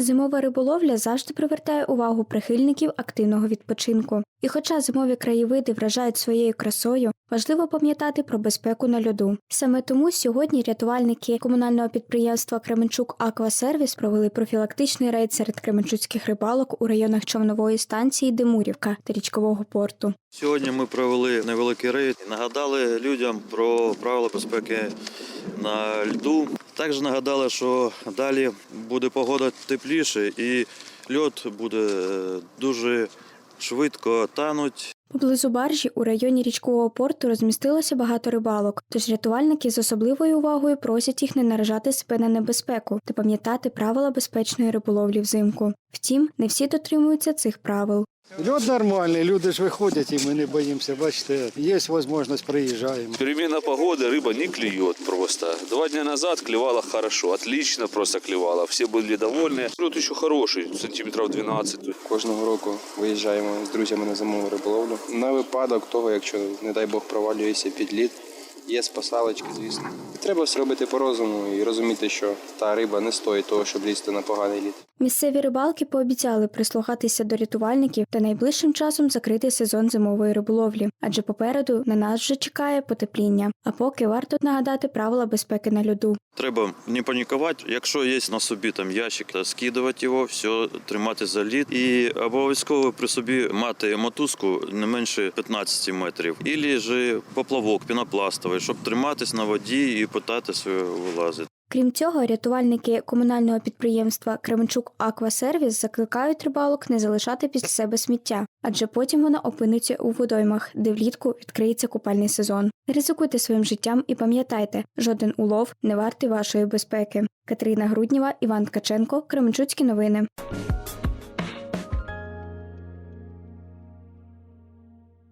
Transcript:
Зимова риболовля завжди привертає увагу прихильників активного відпочинку. І хоча зимові краєвиди вражають своєю красою, важливо пам'ятати про безпеку на льоду. Саме тому сьогодні рятувальники комунального підприємства Кременчук Аквасервіс провели профілактичний рейд серед кременчуцьких рибалок у районах човнової станції Демурівка та річкового порту. Сьогодні ми провели невеликий рейд і нагадали людям про правила безпеки на льду. Також нагадали, що далі буде погода тепліше і льод буде е, дуже швидко тануть. Поблизу баржі у районі річкового порту розмістилося багато рибалок, тож рятувальники з особливою увагою просять їх не наражати себе на небезпеку та пам'ятати правила безпечної риболовлі взимку. Втім, не всі дотримуються цих правил. Льод нормальний, люди ж виходять і ми не боїмося. Бачите, є можливість, приїжджаємо. Перемена погоды, рыба не клюет просто. Два дня назад клевала хорошо, отлично просто клевала. Все были довольны. Лед еще хороший, сантиметров 12. Кожного року виїжджаємо з друзями на зимову риболовлю. На випадок того, якщо, не дай Бог, провалюється під лід, є спасалочки, звісно. Треба все робити по розуму і розуміти, що та риба не стоїть того, щоб лізти на поганий лід. Місцеві рибалки пообіцяли прислухатися до рятувальників та найближчим часом закрити сезон зимової риболовлі, адже попереду на нас вже чекає потепління. А поки варто нагадати правила безпеки на льоду. Треба не панікувати. Якщо є на собі там ящик, то скидувати його, все, тримати за лід. І обов'язково при собі мати мотузку не менше 15 метрів. Ілі ж поплавок пінопластовий, щоб триматись на воді і питатися вилазити. Крім цього, рятувальники комунального підприємства Кременчук Аквасервіс закликають рибалок не залишати після себе сміття, адже потім воно опиниться у водоймах, де влітку відкриється купальний сезон. Ризикуйте своїм життям і пам'ятайте, жоден улов не вартий вашої безпеки. Катерина Грудніва, Іван Ткаченко, Кременчуцькі новини.